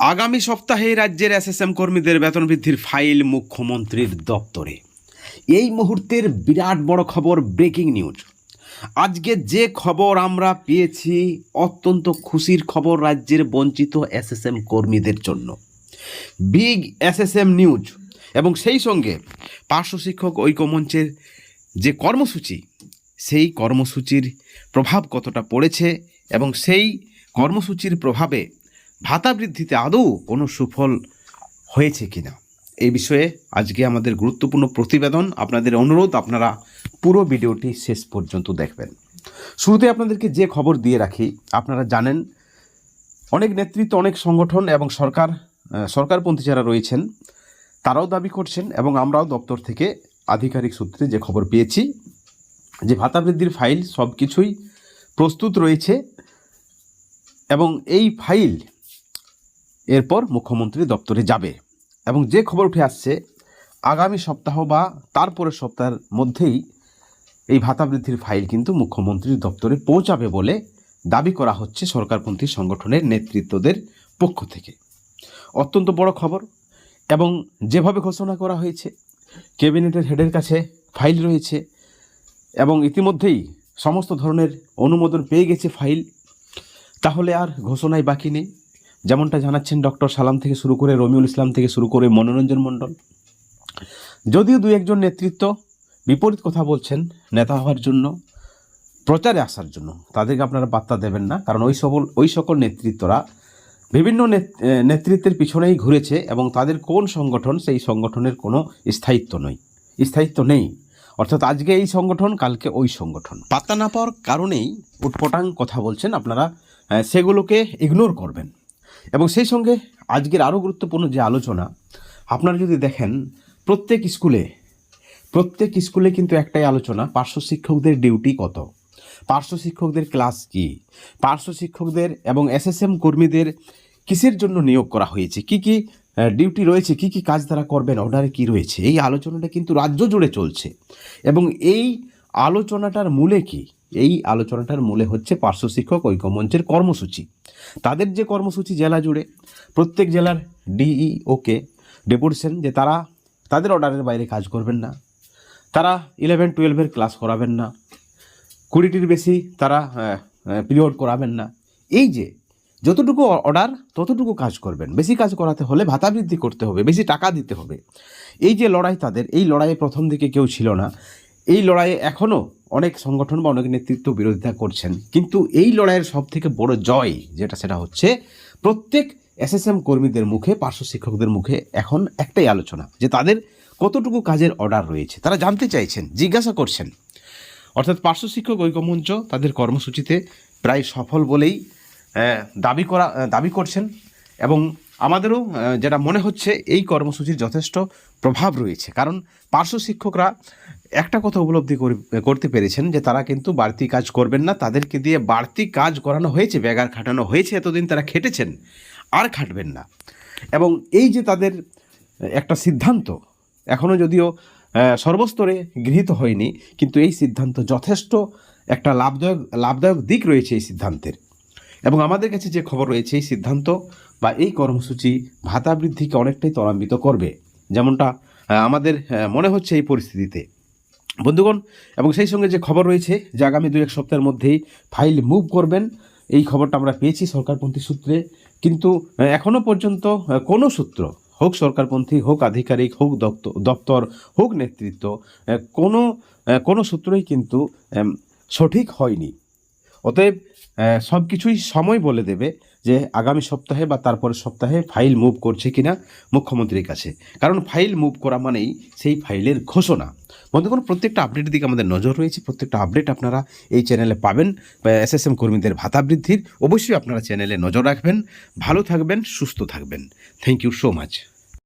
আগামী সপ্তাহে রাজ্যের এসএসএম কর্মীদের বেতন বৃদ্ধির ফাইল মুখ্যমন্ত্রীর দপ্তরে। এই মুহূর্তের বিরাট বড় খবর ব্রেকিং নিউজ। আজকে যে খবর আমরা পেয়েছি অত্যন্ত খুশির খবর রাজ্যের বঞ্চিত এসএসএম কর্মীদের জন্য। বিগ এসএসএম নিউজ এবং সেই সঙ্গে পার্শ্ব শিক্ষক ঐক্যমঞ্চের যে কর্মসূচি, সেই কর্মসূচির প্রভাব কতটা পড়েছে এবং সেই কর্মসূচির প্রভাবে ভাতা বৃদ্ধিতে আদৌ কোনো সুফল হয়েছে কিনা? এই বিষয়ে আজকে আমাদের গুরুত্বপূর্ণ প্রতিবেদন। আপনাদের অনুরোধ, আপনারা পুরো ভিডিওটি শেষ পর্যন্ত দেখবেন। শুরুতে আপনাদেরকে যে খবর দিয়ে রাখি, আপনারা জানেন অনেক নেতৃত্ব, অনেক সংগঠন এবং সরকার সরকারপন্থী যারা রয়েছেন, তারাও দাবি করছেন এবং আমরাও দপ্তর থেকে আধিকারিক সূত্রে যে খবর পেয়েছি যে ভাতা বৃদ্ধির ফাইল সব কিছুই প্রস্তুত রয়েছে এবং এই ফাইল এরপর মুখ্যমন্ত্রী দপ্তরে যাবে এবং যে খবর উঠে আসছে, আগামী সপ্তাহ বা তারপরের সপ্তাহের মধ্যেই এই ভাতা বৃদ্ধির ফাইল কিন্তু মুখ্যমন্ত্রীর দপ্তরে পৌঁছাবে বলে দাবি করা হচ্ছে সরকারপন্থী সংগঠনের নেতৃত্বদের পক্ষ থেকে। অত্যন্ত বড় খবর এবং যেভাবে ঘোষণা করা হয়েছে, ক্যাবিনেটের হেডের কাছে ফাইল রয়েছে এবং ইতিমধ্যেই সমস্ত ধরনের অনুমোদন পেয়ে গেছে ফাইল, তাহলে আর ঘোষণায় বাকি নেই। যেমনটা জানাচ্ছেন ডক্টর সালাম থেকে শুরু করে রমিউল ইসলাম থেকে শুরু করে মনোরঞ্জন মণ্ডল। যদিও দু একজন নেতৃত্ব বিপরীত কথা বলছেন নেতা হওয়ার জন্য, প্রচারে আসার জন্য, তাদেরকে আপনারা বার্তা দেবেন না, কারণ ওই সকল ওই সকল নেতৃত্বরা বিভিন্ন নেত- নেতৃত্বের পিছনেই ঘুরেছে এবং তাদের কোন সংগঠন, সেই সংগঠনের কোনো স্থায়িত্ব নয়। স্থায়িত্ব নেই। অর্থাৎ আজকে এই সংগঠন, কালকে ওই সংগঠন। পাত্তা না পাওয়ার কারণেই উটপটাং কথা বলছেন, আপনারা সেগুলোকে ইগনোর করবেন। এবং সেই সঙ্গে আজকের আরও গুরুত্বপূর্ণ যে আলোচনা, আপনারা যদি দেখেন, প্রত্যেক স্কুলে প্রত্যেক স্কুলে কিন্তু একটাই আলোচনা, পার্শ্ব শিক্ষকদের ডিউটি কত? পার্শ্ব শিক্ষকদের ক্লাস কি? পার্শ্ব শিক্ষকদের এবং এসএসএম কর্মীদের কিসের জন্য নিয়োগ করা হয়েছে? কি কি ডিউটি রয়েছে? কি কি কাজ তারা করবেন? অর্ডারে কি রয়েছে? এই আলোচনাটা কিন্তু রাজ্য জুড়ে চলছে। এবং এই আলোচনাটার মূলে কি? এই আলোচনাটার মূলে হচ্ছে পার্শ্ব শিক্ষক ঐক্যমঞ্চের কর্মসূচি। তাদের যে কর্মসূচি জেলা জুড়ে, প্রত্যেক জেলার ডিইওকে ডেপুটেশন যে তারা, তাদের অর্ডারের বাইরে কাজ করবেন না। তারা ইলেভেন টুয়েলভের ক্লাস করাবেন না। কুড়িটির বেশি তারা পিরিয়ড করাবেন না। এই যে যতটুকু অর্ডার, ততটুকু কাজ করবেন। বেশি কাজ করাতে হলে ভাতা বৃদ্ধি করতে হবে, বেশি টাকা দিতে হবে। এই যে লড়াই তাদের, এই লড়াইয়ে প্রথম দিকে কেউ ছিল না। এই লড়াইয়ে এখনও অনেক সংগঠন বা অনেক নেতৃত্ব বিরোধিতা করছেন। কিন্তু এই লড়াইয়ের সব থেকে বড় জয় যেটা, সেটা হচ্ছে প্রত্যেক এসএসএম কর্মীদের মুখে, পার্শ্ব শিক্ষকদের মুখে এখন একটাই আলোচনা, যে তাদের কতটুকু কাজের অর্ডার রয়েছে। তারা জানতে চাইছেন, জিজ্ঞাসা করছেন। অর্থাৎ পার্শ্ব শিক্ষক ঐক্যমঞ্চ তাদের কর্মসূচিতে প্রায় সফল বলেই দাবি করা দাবি করছেন এবং আমাদেরও যেটা মনে হচ্ছে, এই কর্মসূচির যথেষ্ট প্রভাব রয়েছে। কারণ পার্শ্ব শিক্ষকরা একটা কথা উপলব্ধি করি- করতে পেরেছেন যে তারা কিন্তু বাড়তি কাজ করবেন না, তাদেরকে দিয়ে বাড়তি কাজ করানো হয়েছে ব্যাগার খাটানো হয়েছে, এতদিন তারা খেটেছেন, আর খাটবেন না। এবং এই যে তাদের একটা সিদ্ধান্ত এখনও যদিও সর্বস্তরে গৃহীত হয়নি, কিন্তু এই সিদ্ধান্ত যথেষ্ট একটা লাভদায়ক লাভদায়ক দিক রয়েছে এই সিদ্ধান্তের। এবং আমাদের কাছে যে খবর রয়েছে, এই সিদ্ধান্ত বা এই কর্মসূচি ভাতা বৃদ্ধিকে অনেকটাই ত্বরান্বিত করবে। যেমনটা আমাদের মনে হচ্ছে এই পরিস্থিতিতে। বন্ধুগণ, এবং সেই সঙ্গে যে খবর রয়েছে, যে আগামী দু এক সপ্তাহের মধ্যেই ফাইল মুভ করবেন, এই খবরটা আমরা পেয়েছি সরকারপন্থী সূত্রে। কিন্তু এখনও পর্যন্ত কোনো সূত্র, হোক সরকারপন্থী, হোক আধিকারিক, হোক দপ্তর, হোক নেতৃত্ব কোনো কোনো সূত্রই কিন্তু সঠিক হয়নি। অতএব সব কিছুই সময় বলে দেবে যে আগামী সপ্তাহে বা তারপরের সপ্তাহে ফাইল মুভ করছে কিনা মুখ্যমন্ত্রীর কাছে। কারণ ফাইল মুভ করা মানেই সেই ফাইলের ঘোষণা। বন্ধুগণ, প্রত্যেকটা আপডেটের দিকে আমাদের নজর রয়েছে। প্রত্যেকটা আপডেট আপনারা এই চ্যানেলে পাবেন। এস এস এম কর্মীদের ভাতা বৃদ্ধির অবশ্যই আপনারা চ্যানেলে নজর রাখবেন। ভালো থাকবেন, সুস্থ থাকবেন। Thank you so much